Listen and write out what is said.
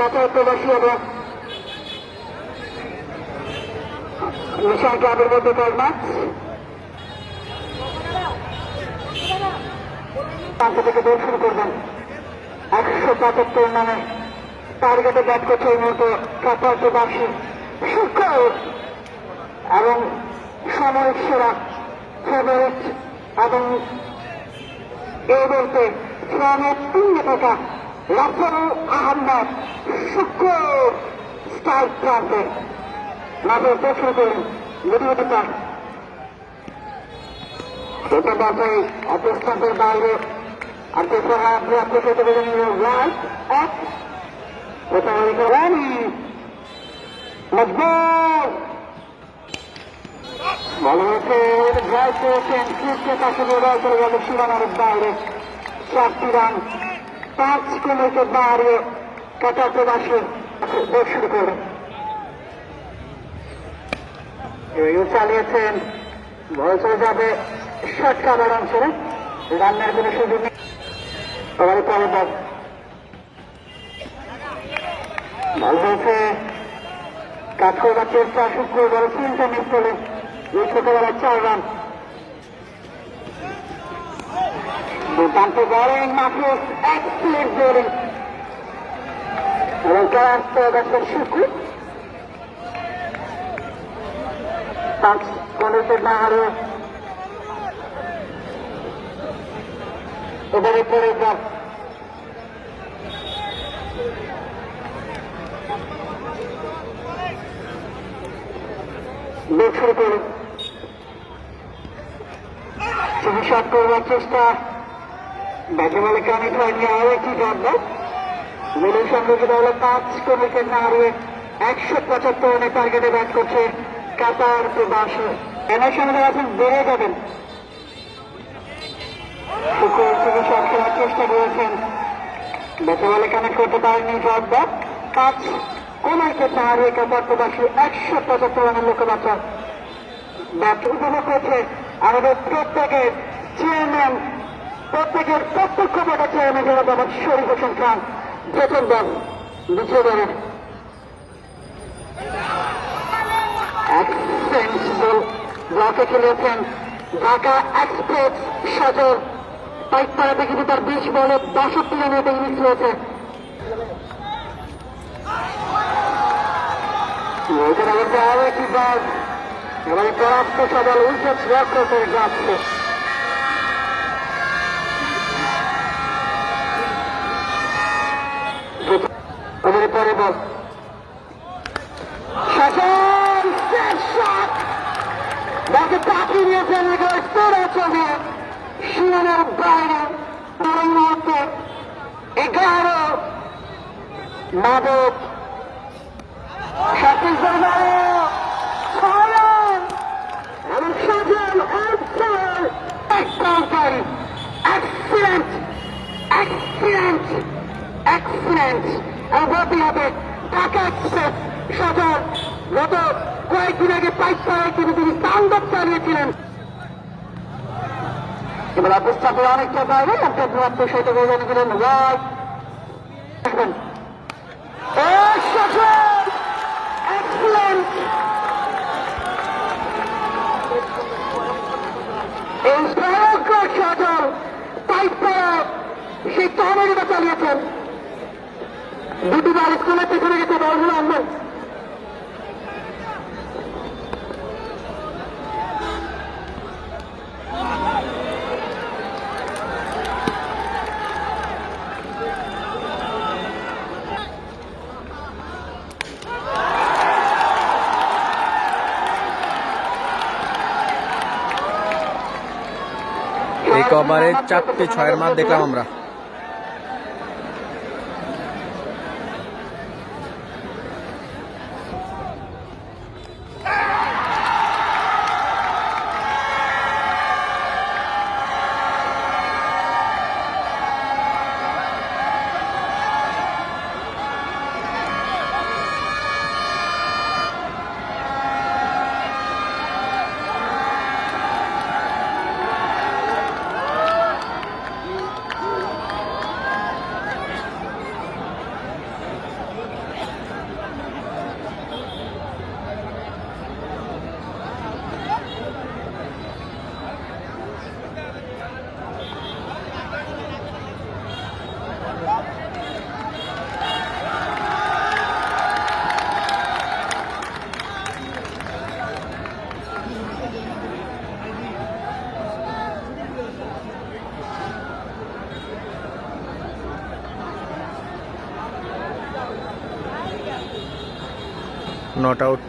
কাতার প্রবাসী এবং মিশন ক্লাবের মধ্যকার ম্যাচ থেকে দৌড় শুরু করবেন। একশো পঁচাত্তর নামে টার্গেটে ব্যাট করছে এই মুহূর্তে কাতার প্রবাসী এবং সামরিক সেরা ফেভারিট এবং এই বলতে ফ্রামের তিন নেতা রাফেল আহমদ শুক্র স্ট্রাইক প্রান্তে মাঝে প্রশ্ন করলেন মিডিয়েটে পার এটা বাসায় অবস্থানের বাইরে আর দেখো আপনি আপনি খেতে পেরে নিল রাইট এক ওটা রানি মজবুত। ভালো হয়েছে ড্রাইভ করেছেন ফিফকে পাশে দিয়ে করে গেল সীমানার বাইরে। চারটি রান পাঁচ কিলোমিটার কাটার প্রবাসী শুরু করে চালিয়েছেন বল চলে যাবে শর্ট কাভার অঞ্চলে রান্নার কোনো সুযোগ নেই। পরে ভালো হয়েছে কাজ করবার চেষ্টা শুক্রবার তিনটা মিস করে এই ছোটবেলার চার রান। দুর্দান্ত বোলিং মাফিউস এক্সিলেন্ট বোলিং এবং ক্লাস অগাস্টের শুক্র পাঁচ কলেজের না হারে এবারে পরে বল বেশ শুরু করুন শুধু করবার চেষ্টা। ব্যাটে বলে কানেক্ট আরও একটি মিলের সঙ্গে যেটা হলো পাঁচ না হারিয়ে একশো পঁচাত্তর রানের টার্গেটে ব্যাট করছে কাতার প্রবাসী এনার সঙ্গে আছেন বেড়ে যাবেন শুধু শট খেলার চেষ্টা করেছেন কানেক্ট করতে পারেননি জবাব পাঁচ কোন উইকেট না হারিয়ে কাতার একশো পঁচাত্তর রানের লক্ষ্যমাত্রা ব্যাট উপভোগ করছে আমাদের প্রত্যেকের চেয়ারম্যান প্রত্যেকের প্রত্যক্ষ পদে চেয়ারম্যান জনাব মোহাম্মদ শরীফ হোসেন খান প্রথম দল, দ্বিতীয় দলের যাকে খেলেছেন ঢাকা এক্সপ্রেস সজল। পাইকপাড়াতে কিন্তু তার বিশ বলে বাষট্টি রানের ইনিংস রয়েছে এবারে পরাস্ত সদল উইকেট লক্ষ্য করে পরে বল শাসন শট তাকে পাঠিয়ে দিয়েছেন তোরা ছবি সীমানার বাইরে এই মুহূর্তে এগারো মাদক ছত্তিশগড় বাইরে ছয় রান এবং সজল অঞ্চল এক্সিলেন্ট এক্সিলেন্ট এক্সিলেন্ট হবে। গত কয়েকদিন আগে কিন্তু তিনি চালিয়েছিলেন। এবার অবস্থাতে অনেকটা বাইরে সজল! এক্সিলেন্ট এই সেই তহবিলটা চালিয়েছেন। দুটি বল স্কুলের পেছনে গেছে বলগুলো আনবেন এই কভারে চারটে ছয়ের মাঠ দেখলাম আমরা। Not out